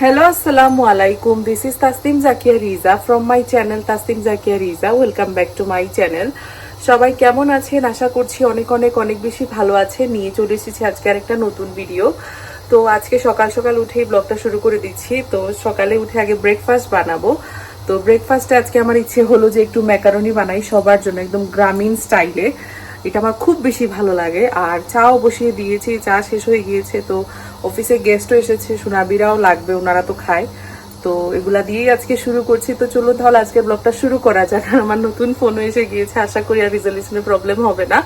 Hello, Assalamu alaikum. This is Tasnim Zakia Riza from my channel Tasnim Zakia Riza. Welcome back to my channel. সবাই কেমন আছেন আশা করছি অনেক অনেক অনেক বেশি ভালো আছে নিয়ে চলে এসেছি আজকে আর একটা নতুন ভিডিও তো আজকে সকাল সকাল উঠেই ব্লগটা শুরু করে দিচ্ছি তো সকালে উঠে আগে ব্রেকফাস্ট বানাবো তো ব্রেকফাস্টে আজকে আমার ইচ্ছে হলো যে একটু ম্যাকারনি বানাই সবার জন্য একদম গ্রামীণ স্টাইলে এটা আমার খুব বেশি ভালো লাগে। আর চাও বসিয়ে দিয়েছি, চা শেষ হয়ে গিয়েছে, তো অফিসে গেস্টও এসেছে, সোনাবিরাও লাগবে, ওনারা তো খায়। তো এগুলা দিয়েই আজকে শুরু করছি। তো চলো তাহলে আজকে ব্লগটা শুরু করা যাক। আমার নতুন ফোন এসে গিয়েছে, আশা করি আর রিজলিউশনের প্রবলেম হবে না।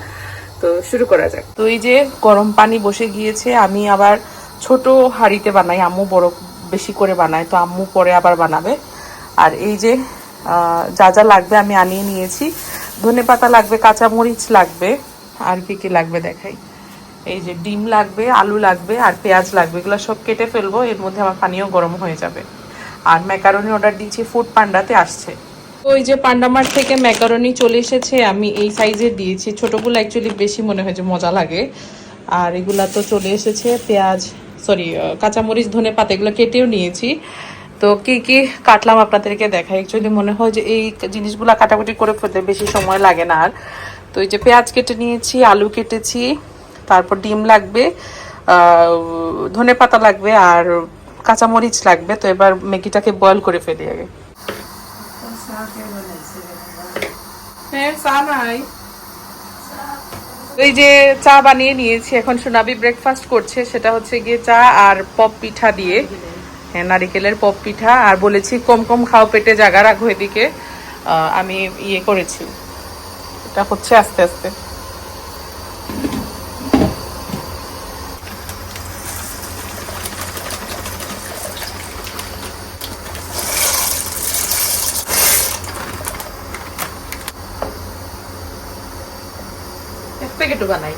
তো শুরু করা যাক। তো এই যে গরম পানি বসে গিয়েছে, আমি আবার ছোট হাঁড়িতে বানাই, আম্মু বড় বেশি করে বানায়, তো আম্মু পরে আবার বানাবে। আর এই যে যা যা লাগবে আমি আনিয়ে নিয়েছি। ধনে পাতা লাগবে কাঁচামরিচ লাগবে, আর কি কি লাগবে দেখাই। এই যে ডিম লাগবে, আলু লাগবে, আর পেঁয়াজ লাগবে, এগুলো সব কেটে ফেলব, এর মধ্যে আমার পানিও গরম হয়ে যাবে। আর ম্যাকারনি অর্ডার দিয়েছি, ফুড পান্ডাতে আসছে। ওই যে পান্ডামার থেকে ম্যাকারনি চলে এসেছে, আমি এই সাইজের দিয়েছি। ছোটগুলো অ্যাকচুয়ালি বেশি মনে হয় যে মজা লাগে। আর এগুলা তো চলে এসেছে, পেঁয়াজ সরি কাঁচামরিচ, ধনে পাতা, এগুলো কেটেও নিয়েছি। তো কি কি কাটলাম আপনাদেরকে দেখাই? অ্যাকচুয়ালি মনে হয় যে এই জিনিসগুলো কাটাকুটি করে ফেলতে বেশি সময় লাগে না আর। তো এই যে পেঁয়াজ কেটে নিয়েছি, আলু কেটেছি, তারপর ডিম লাগবে ধনে পাতা লাগবে আর কাঁচামরিচ লাগবে। তো এবার ম্যাগিটাকে বয়েল করে ফেলি আগে। হ্যাঁ এই যে চা বানিয়ে নিয়েছি, এখন সোনাবি ব্রেকফাস্ট করছে, সেটা হচ্ছে গিয়ে চা আর পপ পিঠা দিয়ে। নারিকেলের পপ পিঠা আর বলেছি কম কম খাও পেটে জায়গা রাখো এদিকে। আমি ইয়ে করেছি। এটা হচ্ছে আস্তে আস্তে। এক প্যাকেটও বানাই।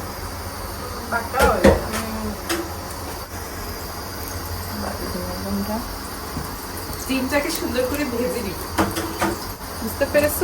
ডিমটাকে সুন্দর করে ভেজে নিই। বুঝতে পেরেছ?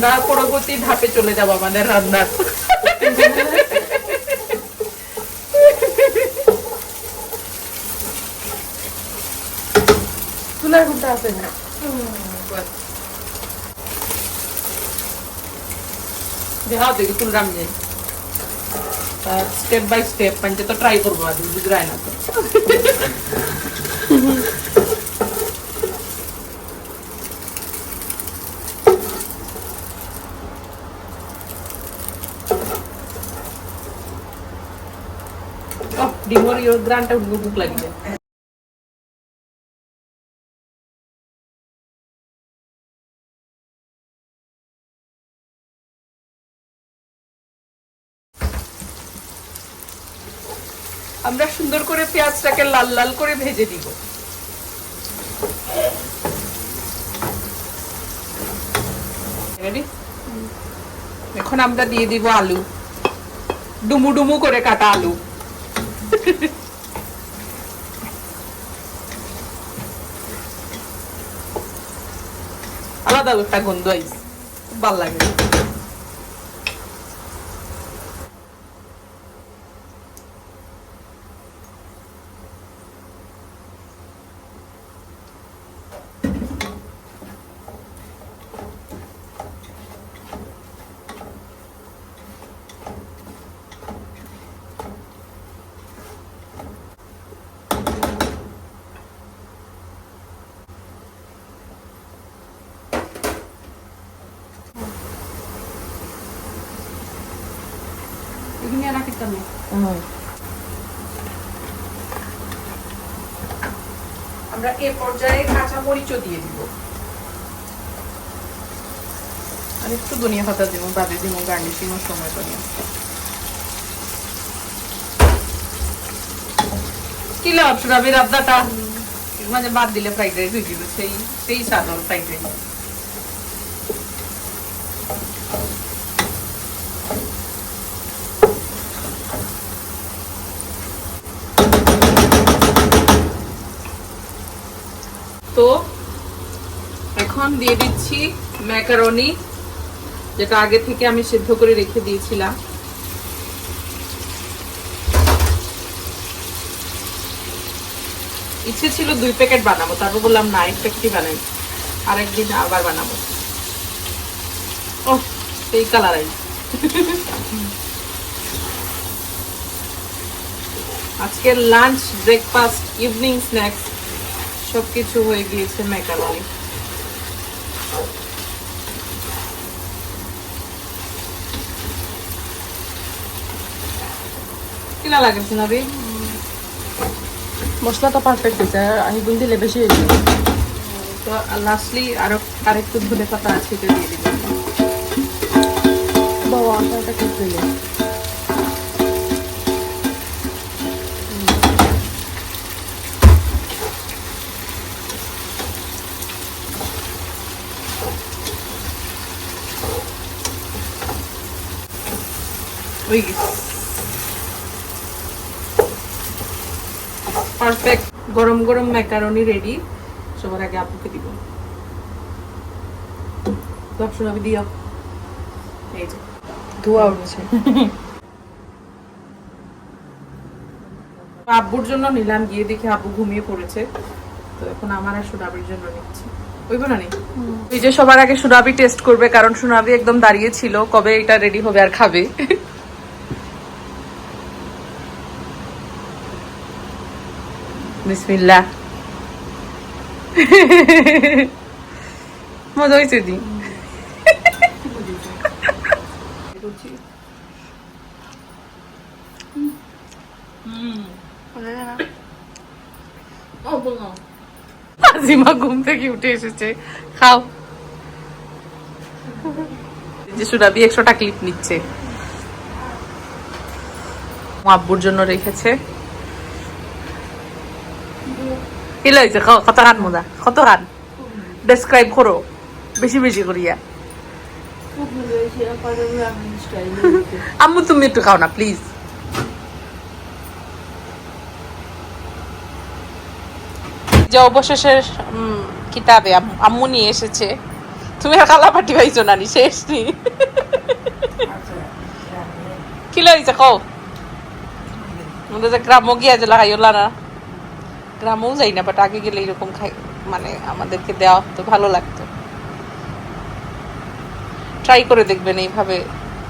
উপরে আমরা আমরা পরবর্তী ধাপে চলে যাব আমাদের রান্নার চুলার ঘন্টা আছে না দেখাও দেখি চুল রামজে स्टेप बाय स्टेप म्हणजे तो ट्राय करबो आधी दुसरा ना আমরা সুন্দর করে পেঁয়াজটাকে লাল লাল করে ভেজে দিব। এখন আমরা দিয়ে দিব আলু। ডুমু ডুমু করে কাটা আলু। আলাদা একটা গন্ধ আইস খুব ভালো লাগে আমরা এ পর্যায়ে কাঁচা মরিচও দিয়ে দিব আর একটু দুনিয়া পাতা দিব বাদে দিব গার্নিশিংয়ের সময় করে কি লাভ সুরাবির আবদাটা মাঝে বাদ দিলে ফ্রাইড রাইস হয়ে যাবে সেই সেই হবে ফ্রাইড রাইস তো এখন দিয়ে দিচ্ছি ম্যাকারনি, যেটা আগে থেকে আমি সিদ্ধ করে রেখে দিয়েছিলাম। ইচ্ছে ছিল দুই প্যাকেট বানাবো, তারপর বললাম, না, এক প্যাকেটই বানাই, আরেকদিন আবার বানাবো। ও সেই কালার আই আজকের লাঞ্চ, ব্রেকফাস্ট, ইভিনিং স্ন্যাক্স। সবকিছু হয়ে গিয়েছে ম্যাকারনি কিনা লাগে শোনাবি মশলাটা পারফেক্ট হয়েছে আর আইগুন দিলে বেশি হয়েছে তো লাস্টলি আরও আরেকটু ধনে পাতা আছে এটা দিয়ে দিবি। বাবা আটাটা ঠিক দিলে হয়ে গেছে পারফেক্ট গরম গরম ম্যাকারনি রেডি সবার আগে আপুকে দিব। সব শোনাবি দিও। এই যে ধোয়া উঠছে। আব্বুর জন্য নিলাম গিয়ে দেখি আব্বু ঘুমিয়ে পড়েছে। তো এখন আমার আর সুনাবির জন্য নিচ্ছি। ওইব না নেই? সবার আগে সুনাবি টেস্ট করবে কারণ সুনাবি একদম দাঁড়িয়ে ছিল। কবে এটা রেডি হবে আর খাবে? বিসমিল্লাহ। মজা হয়েছে দি আজিমা ঘুম থেকে উঠে এসেছে। খাও। যে একশোটা ক্লিপ নিচ্ছে। আব্বুর জন্য রেখেছে। কি খাও, কত খান মজা কত খান ডেসক্রাইব করো বেশি বেশি করিয়া। আম্মু তুমি একটু খাও না প্লিজ যে অবশেষে উম, কিতাবে আম- আম্মু নিয়ে এসেছে। তুমি আর কালাপাটি পাইছো নানি শেষ নি। কি লাগছে কও? গ্রামও গিয়া যে লাগাইও না। গ্রামেও যাই না বাট আগে গেলে এরকম খাই মানে আমাদেরকে দেওয়া হতো, ভালো লাগতো। ট্রাই করে দেখবেন এইভাবে,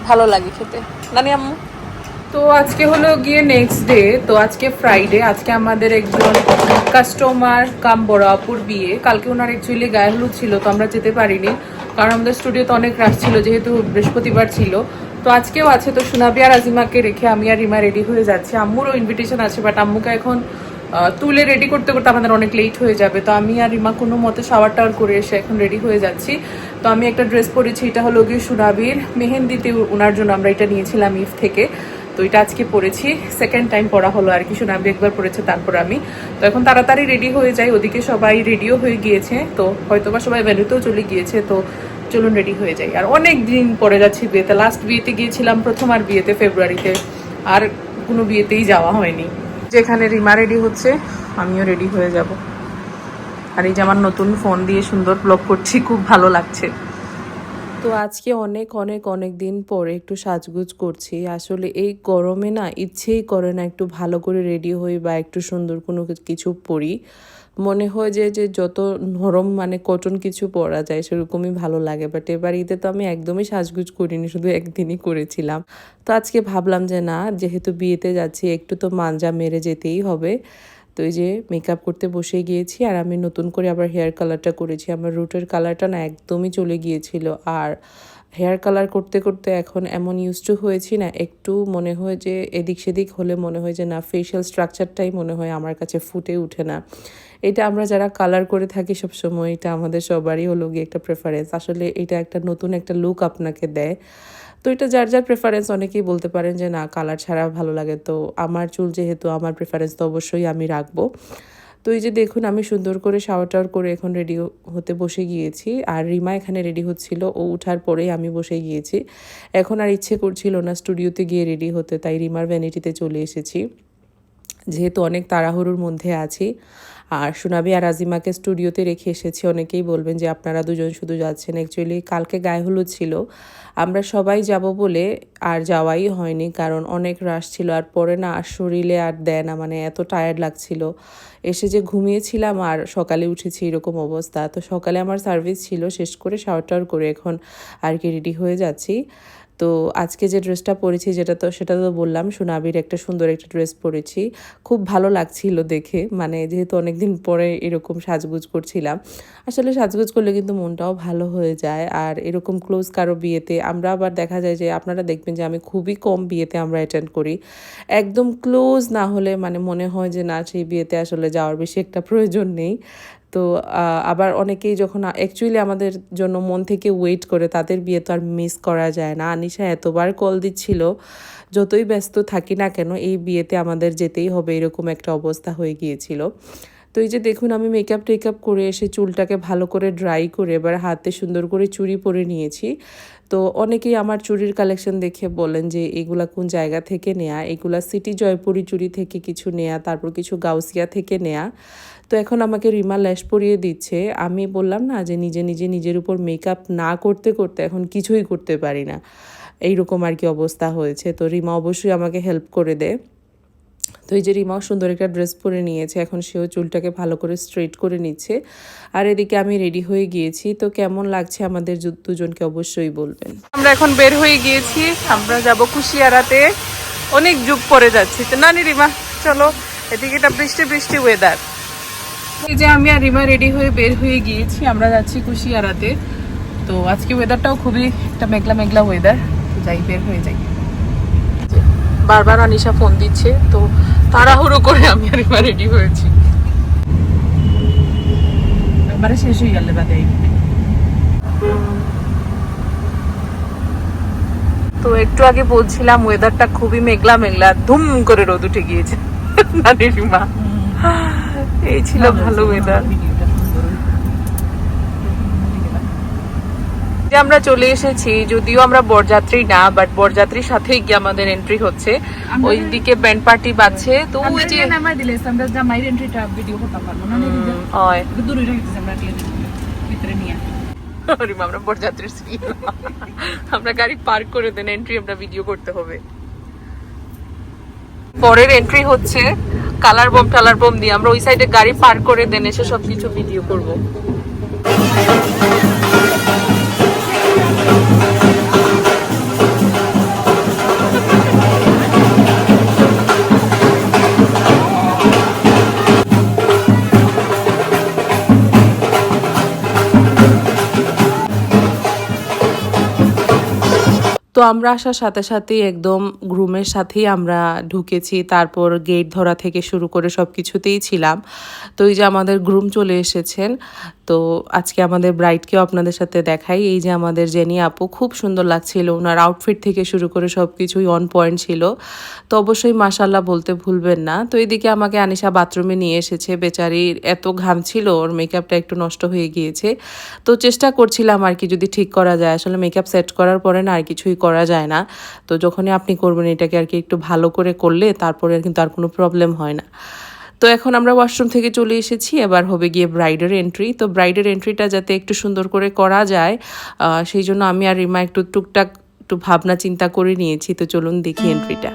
ভালো লাগে খেতে। নানি আম্মু? তো আজকে হলো গিয়ে নেক্সট ডে তো আজকে ফ্রাইডে আজকে আমাদের একজন কাস্টমার কাম বড়াপুর বিয়ে। কালকে ওনার অ্যাকচুয়ালি গায়ে হলুদ ছিল, তো আমরা যেতে পারিনি। কারণ আমাদের স্টুডিওতে অনেক রাশ ছিল, যেহেতু বৃহস্পতিবার ছিল। তো আজকেও আছে, তো সোনাবি আর আজিমাকে রেখে আমি আর রিমা রেডি হয়ে যাচ্ছি। আম্মুরও ইনভিটেশন আছে বাট আম্মুকে এখন তুলে রেডি করতে করতে আমাদের অনেক লেট হয়ে যাবে। তো আমি আর রিমা কোনো মতে শাওয়ার টাওয়ার করে এসে এখন রেডি হয়ে যাচ্ছি। তো আমি একটা ড্রেস পরেছি, এটা হলো গিয়ে সুরাবির মেহেন্দিতে ওনার জন্য আমরা এটা নিয়েছিলাম ইফ থেকে। তো এটা আজকে পরেছি সেকেন্ড টাইম পরা হলো আর কি সুনাবি একবার পরেছে, তারপর আমি। তো এখন তাড়াতাড়ি রেডি হয়ে যাই ওদিকে সবাই রেডিও হয়ে গিয়েছে। তো হয়তোবা সবাই ভ্যালুতেও চলে গিয়েছে, তো চলুন রেডি হয়ে যাই। আর অনেক দিন পরে যাচ্ছি বিয়েতে। লাস্ট বিয়েতে গিয়েছিলাম, প্রথম আর বিয়েতে ফেব্রুয়ারিতে আর কোনো বিয়েতেই যাওয়া হয়নি। যেখানে রিমা রেডি হচ্ছে, আমিও রেডি হয়ে যাব। আর এই যে আমার নতুন ফোন দিয়ে সুন্দর ব্লগ করছি, খুব ভালো লাগছে। তো আজকে অনেক অনেক অনেক দিন পরে একটু সাজগুজ করছি। আসলে এই গরমে না ইচ্ছেই করে না একটু ভালো করে রেডি হই বা একটু সুন্দর কোনো কিছু পরি মনে হয় যে যে যত নরম মানে কটন কিছু পরা যায় সেরকমই ভালো লাগে। বাট এবার ঈদে তো আমি একদমই সাজগুজ করিনি, শুধু একদিনই করেছিলাম। তো আজকে ভাবলাম যে, না, যেহেতু বিয়েতে যাচ্ছি, একটু তো মাঞ্জা মেরে যেতেই হবে। তো এই যে মেকআপ করতে বসে গিয়েছি আর আমি নতুন করে আবার হেয়ার কালারটা করেছি। আমার রুটের কালারটা না একদমই চলে গিয়েছিল। আর হেয়ার কালার করতে করতে এখন এমন ইউজ টু হয়েছি না, একটু মনে হয় যে এদিক সেদিক হলে মনে হয় যে, না ফেশিয়াল স্ট্রাকচারটাই মনে হয় আমার কাছে ফুটে ওঠে না। এটা আমরা যারা কালার করে থাকি সবসময়, এটা আমাদের সবারই হলো গিয়ে একটা প্রেফারেন্স আসলে এটা একটা নতুন একটা লুক আপনাকে দেয়। তো এটা যার যার প্রেফারেন্স অনেকেই বলতে পারেন যে, না কালার ছাড়া ভালো লাগে। তো আমার চুল যেহেতু আমার প্রেফারেন্স তো অবশ্যই আমি রাখব। তো এই যে দেখুন, আমি সুন্দর করে শাওয়ার টাওয়ার করে এখন রেডি হতে বসে গিয়েছি। আর রিমা এখানে রেডি হচ্ছিল, ও উঠার পরেই আমি বসে গিয়েছি। এখন আর ইচ্ছে করছিল না স্টুডিওতে গিয়ে রেডি হতে, তাই রিমার ভ্যানিটিতে চলে এসেছি। যেহেতু অনেক তাড়াহুড়োর মধ্যে আছি। আর সোনাবি আর আজিমাকে স্টুডিওতে রেখে এসেছি। অনেকেই বলবেন যে আপনারা দুজন শুধু যাচ্ছেন। অ্যাকচুয়ালি কালকে গায়ে হলুদ ছিল। আমরা সবাই যাব বলে আর যাওয়াই হয়নি, কারণ অনেক রাশ ছিল। আর পরে না, আর শরীরে আর দেয় না মানে এত টায়ার্ড লাগছিল। এসে যে ঘুমিয়েছিলাম আর সকালে উঠেছি এরকম অবস্থা। তো সকালে আমার সার্ভিস ছিল, শেষ করে শাওয়ার করে এখন আর কি রেডি হয়ে যাচ্ছি। তো আজকে যে ড্রেসটা পরেছি যেটা তো, সেটা তো বললাম, সোনাবির একটা সুন্দর একটা ড্রেস পরেছি। খুব ভালো লাগছিল দেখে মানে যেহেতু অনেকদিন পরে এরকম সাজগুজ করছিলাম। আসলে সাজগুজ করলে কিন্তু মনটাও ভালো হয়ে যায়। আর এরকম ক্লোজ কারও বিয়েতে, আমরা আবার দেখা যায় যে আপনারা দেখবেন যে আমি খুবই কম বিয়েতে আমরা অ্যাটেন্ড করি। একদম ক্লোজ না হলে মানে মনে হয় যে না, সেই বিয়েতে আসলে যাওয়ার বেশি একটা প্রয়োজন নেই। তো আবার অনেকেই যখন অ্যাকচুয়ালি আমাদের জন্য মন থেকে ওয়েট করে, তাদের বিয়ে তো আর মিস করা যায় না। আনিশা এতবার কল দিচ্ছিল, যতই ব্যস্ত থাকি না কেন, এই বিয়েতে আমাদের যেতেই হবে, এরকম একটা অবস্থা হয়ে গিয়েছিল। তো এই যে দেখুন, আমি মেকআপ টেকআপ করে এসে চুলটাকে ভালো করে ড্রাই করে, এবার হাতে সুন্দর করে চুড়ি পরে নিয়েছি। তো অনেকেই আমার চুড়ির কালেকশন দেখে বলেন যে, এগুলা কোন জায়গা থেকে নেয়া? এগুলা সিটি জয়পুরি চুড়ি থেকে কিছু নেয়া, তারপর কিছু গাউসিয়া থেকে নেয়া। তো এখন আমাকে রিমা ল্যাশ পরিয়ে দিচ্ছে। আমি বললাম না যে নিজে নিজে নিজের উপর মেকআপ না করতে করতে এখন কিছুই করতে পারি না। এইরকম আর কি অবস্থা হয়েছে। তো রিমা অবশ্যই আমাকে হেল্প করে দেয় তো এই যে রিমাও সুন্দর একটা ড্রেস পরে নিয়েছে, এখন সেও চুলটাকে ভালো করে স্ট্রেট করে নিচ্ছে। আর এদিকে আমি রেডি হয়ে গিয়েছি। তো কেমন লাগছে আমাদের দুজনকে অবশ্যই বলবেন। আমরা এখন বের হয়ে গিয়েছি। আমরা যাব কুশিয়ারাতে। অনেক যুগ পরে যাচ্ছি। তো না নি রিমা, চলো, এদিকে এটা বৃষ্টি বৃষ্টি ওয়েদার এই যে আমি আর রিমা রেডি হয়ে বের হয়ে গিয়েছি, আমরা যাচ্ছি কুশিয়ারাতে। তো আজকে ওয়েদারটাও খুবই একটা মেঘলা মেঘলা ওয়েদার যাই, বের হয়ে যাই। বারবার আনিশা ফোন দিচ্ছে, তো তাড়াহুড়ো করে আমি আর রিমা রেডি হয়েছি। একবারে শেষ হয়ে গেলে বাদে তো একটু আগে বলছিলাম ওয়েদারটা খুবই মেঘলা মেঘলা, ধুম করে রোদ উঠে গিয়েছে। নানির মা এই ছিল ভালো ওয়েদার যে আমরা চলে এসেছি যদিও আমরা বরযাত্রী না বাট বরযাত্রীর সাথেই গিয়ে আমাদের এন্ট্রি হচ্ছে। ওই দিকে ব্যান্ড পার্টি বাজছে। তো ওই যে নামাই দিলে আমরা জামাইয়ের এন্ট্রিটা ভিডিও করতে পারব না হয়। দূরে রেখেছি আমরা ভিতরে নিয়ে আমরা বরযাত্রীর সিট আমরা গাড়ি পার্ক করে দেন এন্ট্রি আমরা ভিডিও করতে হবে। পরের এন্ট্রি হচ্ছে কালার বোম, টালার বোম দিয়ে আমরা ওই সাইডে গাড়ি পার করে দেন, এসে সবকিছু ভিডিও করব। আমরা আসার সাথে সাথেই একদম গ্রুমের সাথেই আমরা ঢুকেছি। তারপর গেট ধরা থেকে শুরু করে সব কিছুতেই ছিলাম। তো এই যে আমাদের গ্রুম চলে এসেছেন, তো আজকে আমাদের ব্রাইডকেও আপনাদের সাথে দেখাই। এই যে আমাদের জেনি আপু, খুব সুন্দর লাগছিল। ওনার আউটফিট থেকে শুরু করে সব কিছুই অন পয়েন্ট ছিল। তো অবশ্যই মাসাল্লাহ বলতে ভুলবেন না। তো এদিকে আমাকে আনিশা বাথরুমে নিয়ে এসেছে। বেচারির এত ঘাম ছিল, ওর মেকআপটা একটু নষ্ট হয়ে গিয়েছে। তো চেষ্টা করছিলাম আর কি যদি ঠিক করা যায়। আসলে মেকআপ সেট করার পরে না আর কিছুই করা যায় না। তো যখনই আপনি করবেন এটাকে আর কি একটু ভালো করে করলে তারপরে কিন্তু আর কোনো প্রবলেম হয় না। তো এখন আমরা ওয়াশরুম থেকে চলে এসেছি। এবার হবে গিয়ে ব্রাইডের এন্ট্রি তো ব্রাইডের এন্ট্রিটা যাতে একটু সুন্দর করে করা যায় সেই জন্য আমি আর রিমা একটু টুকটাক একটু ভাবনা চিন্তা করে নিয়েছি। তো চলুন দেখি এন্ট্রিটা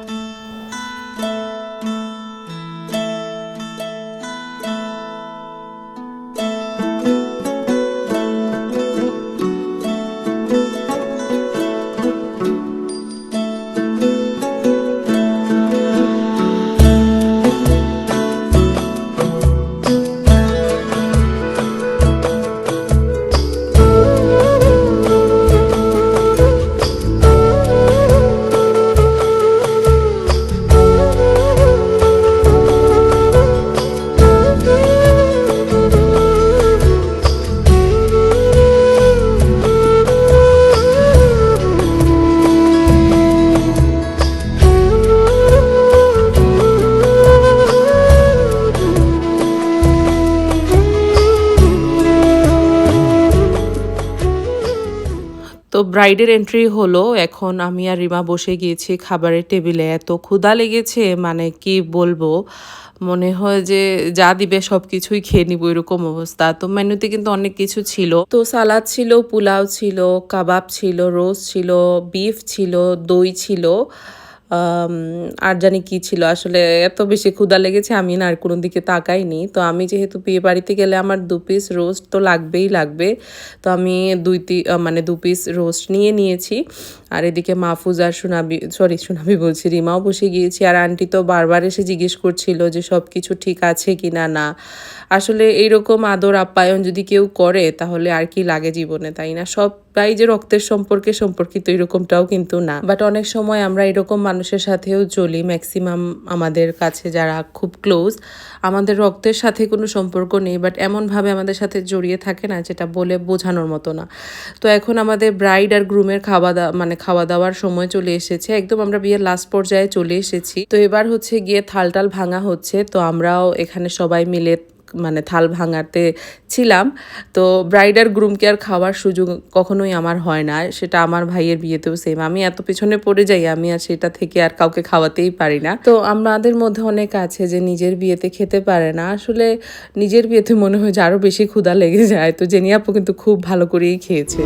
ব্রাইডের এন্ট্রি হলো, এখন আমি আর রিমা বসে গিয়েছি খাবারের টেবিলে এত ক্ষুধা লেগেছে মানে কি বলব? মনে হয় যে যা দিবে সব কিছুই খেয়ে নিব এরকম অবস্থা। তো মেনুতে কিন্তু অনেক কিছু ছিল। তো সালাদ ছিল, পোলাও ছিল, কাবাব ছিল, রোস্ট ছিল বিফ ছিল, দই ছিল। আর জানি কি ছিল। আসলে এত বেশি ক্ষুদা লেগেছে, আমি না আর কোনো দিকে তাকাইনি। তো আমি যেহেতু বিয়ে বাড়িতে গেলে আমার দু পিস রোস্ট তো লাগবেই লাগবে। তো আমি দুই তি মানে দু পিস রোস্ট নিয়ে নিয়েছি। আর এদিকে মাহফুজ আর সোনাবি সরি সোনাবি বলছি, রিমাও বসে গিয়েছি। আর আন্টি তো বারবার এসে জিজ্ঞেস করছিল যে সব কিছু ঠিক আছে কি না। না আসলে এইরকম আদর আপ্যায়ন যদি কেউ করে, তাহলে আর কি লাগে জীবনে, তাই না? সবাই যে রক্তের সম্পর্কে সম্পর্কিত এরকমটাও কিন্তু না। বাট অনেক সময় আমরা এরকম মানুষের সাথেও চলি ম্যাক্সিমাম আমাদের কাছে যারা খুব ক্লোজ আমাদের রক্তের সাথে কোনো সম্পর্ক নেই বাট এমনভাবে আমাদের সাথে জড়িয়ে থাকে না, যেটা বলে বোঝানোর মতো না। তো এখন আমাদের ব্রাইড আর গ্রুমের খাওয়া দাওয়া মানে খাওয়া দাওয়ার সময় চলে এসেছে। একদম আমরা বিয়ের লাস্ট পর্যায়ে চলে এসেছি। তো এবার হচ্ছে গিয়ে থালটাল ভাঙা হচ্ছে, তো আমরাও এখানে সবাই মিলে মানে থাল ভাঙাতে ছিলাম। তো ব্রাইড আর গ্রুমকে আর খাওয়ার সুযোগ কখনোই আমার হয় না। সেটা আমার ভাইয়ের বিয়েতেও সেম আমি এত পিছনে পড়ে যাই, আমি আর সেটা থেকে আর কাউকে খাওয়াতেই পারি না। তো আমাদের মধ্যে অনেক আছে যে নিজের বিয়েতে খেতে পারে না। আসলে নিজের বিয়েতে মনে হয় যে আরও বেশি ক্ষুধা লেগে যায়। তো জেনি আপু কিন্তু খুব ভালো করেই খেয়েছে।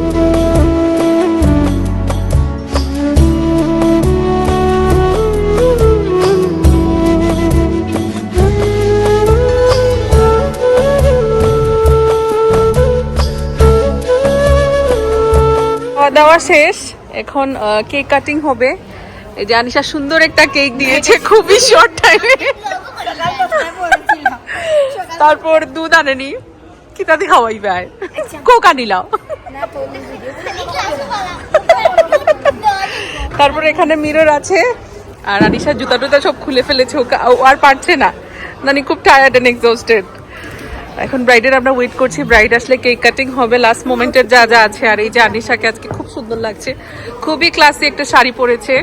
দাওয়া শেষ। এখন কেক কাটিং হবে। এই যে আনিশা সুন্দর একটা কেক দিয়েছে, খুবই শর্ট টাইমে তারপর দুধ আনেনি। কি তাতে খাওয়াই ভাই? কোক আনিলাম। তারপর এখানে মিরর আছে। আর আনিশার জুতা টুতা সব খুলে ফেলেছে ও আর পারছে না। নানি খুব টায়ার্ড এন্ড এক্সস্টেড এখন ব্রাইডের আমরা ওয়েট করছি। ব্রাইড আসলে কেক কাটিং হবে। লাস্ট মোমেন্টের যা যা আছে আর এই যে আনিশাকে আজকে খুব সুন্দর লাগছে। খুবই ক্লাসি একটা শাড়ি পরেছে।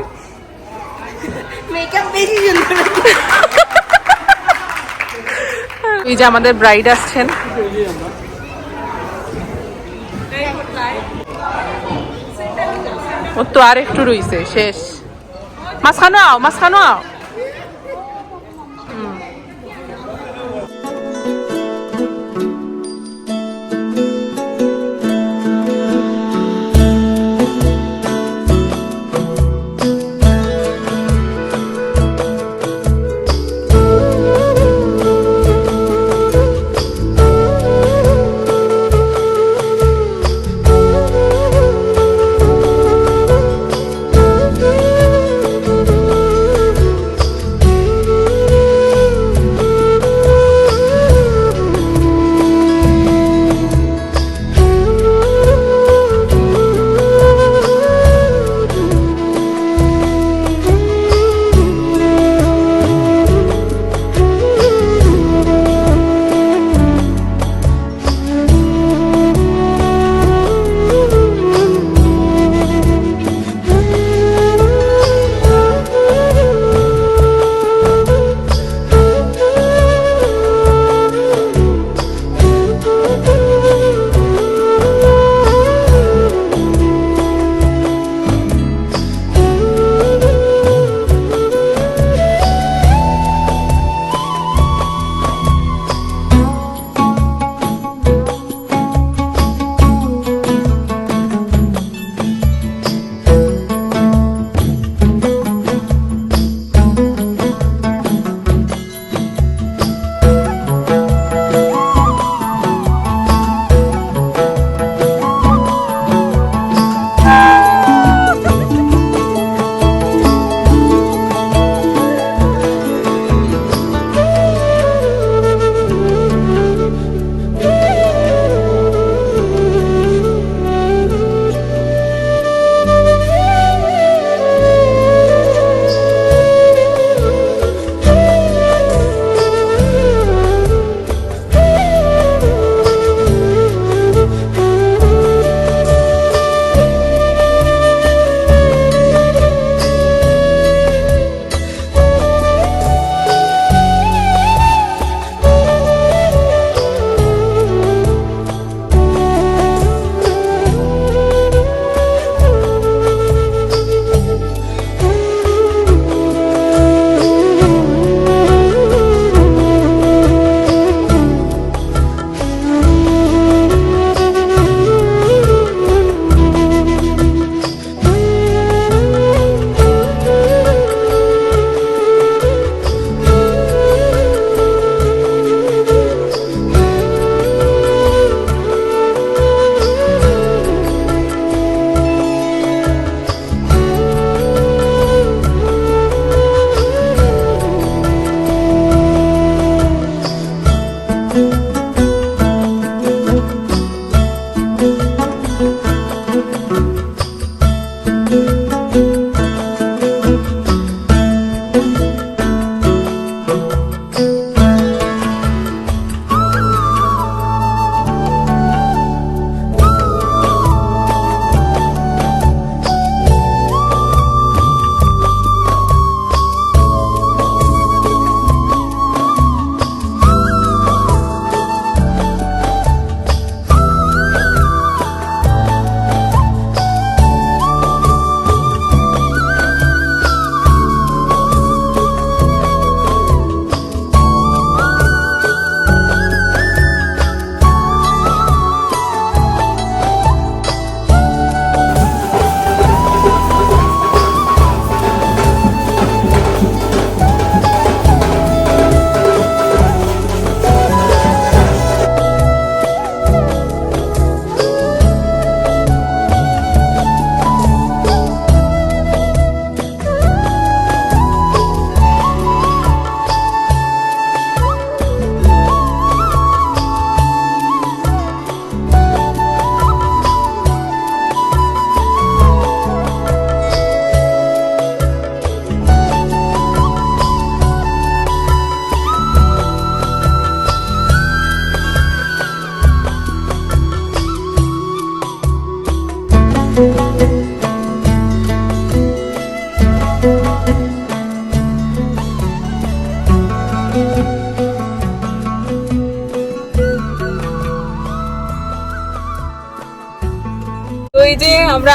মেকআপ বেশি সুন্দর এই যে আমাদের ব্রাইড আসছেন। ও তো আর একটু রইছে শেষ। মাঝখানো আও মাঝখানো আও।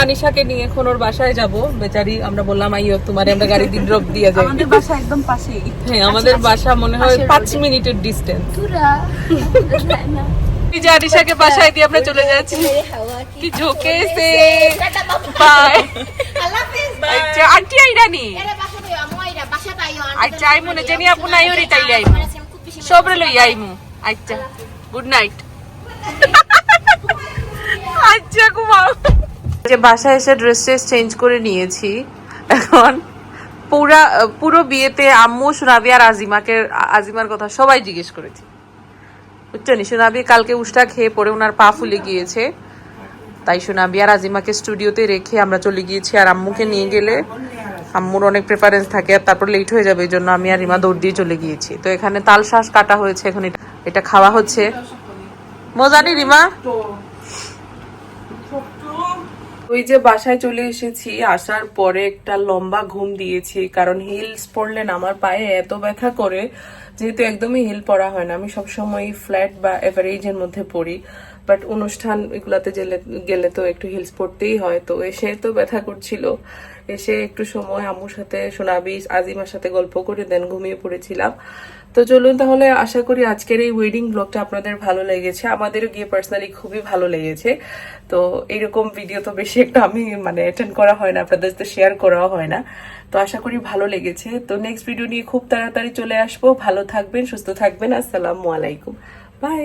আনিশাকে নিয়ে এখন ওর বাসায় যাব। বেচারি আমরা বললাম আইও তোমারে আমরা গাড়ি দিন ড্রপ দিয়ে যাই। আমাদের বাসা একদম পাশেই। হ্যাঁ আমাদের বাসা মনে হয় পাঁচ মিনিটের ডিস্টেন্স যে আনিশাকে বাসায় দিয়ে আমরা চলে যাচ্ছি। কি ঝোঁকে সে। বাই আচ্ছা আন্টি আইরানি আচ্ছা আই মনে জানি আপু নাই ওরি তাইলে আইমু। সবরে লই আইমু। আচ্ছা গুড নাইট আচ্ছা ঘুমাও যে বাসায় এসে ড্রেস ট্রেস চেঞ্জ করে নিয়েছি। এখন পুরা, পুরো বিয়েতে আম্মু, সোনাবি আর আজিমাকে, আজিমার কথা সবাই জিজ্ঞেস করেছি। বুঝছ নি? সোনাবি কালকে উষ্টা খেয়ে পরে ওনার পা ফুলে গিয়েছে। তাই সোনাবি আর আজিমাকে স্টুডিওতে রেখে আমরা চলে গিয়েছি আর আম্মুকে নিয়ে গেলে আম্মুর অনেক প্রেফারেন্স থাকে আর তারপর লেট হয়ে যাবে এই জন্য আমি আর রিমা দৌড় দিয়ে চলে গিয়েছি। তো এখানে তাল শ্বাস কাটা হয়েছে এখন এটা- খাওয়া হচ্ছে। মজা মজানি রিমা? ওই যে বাসায় চলে এসেছি, আসার পরে একটা লম্বা ঘুম দিয়েছি, কারণ হিলস পড়লেন আমার পায়ে এত ব্যথা করে, যেহেতু একদমই হিল পড়া হয় না। আমি সবসময় ফ্ল্যাট বা এভারেজের মধ্যে পড়ি বাট অনুষ্ঠান এগুলাতে গেলে গেলে তো একটু হিলস পড়তেই হয়, তো এসে তো ব্যথা করছিল। এসে একটু সময় আম্মুর সাথে, সোনাবি, আজিমার সাথে গল্প করে দেন ঘুমিয়ে পড়েছিলাম। তো চলুন তাহলে আশা করি আজকের এই ওয়েডিং ব্লগটা আপনাদের ভালো লেগেছে। আমাদেরও গিয়ে পার্সোনালি খুবই ভালো লেগেছে। তো এইরকম ভিডিও তো বেশি একটা আমি মানে অ্যাটেন্ড করা হয় না, আপনাদের সাথে শেয়ার করাও হয় না। তো আশা করি ভালো লেগেছে। তো নেক্সট ভিডিও নিয়ে খুব তাড়াতাড়ি চলে আসব। ভালো থাকবেন, সুস্থ থাকবেন। আসসালামু আলাইকুম। বাই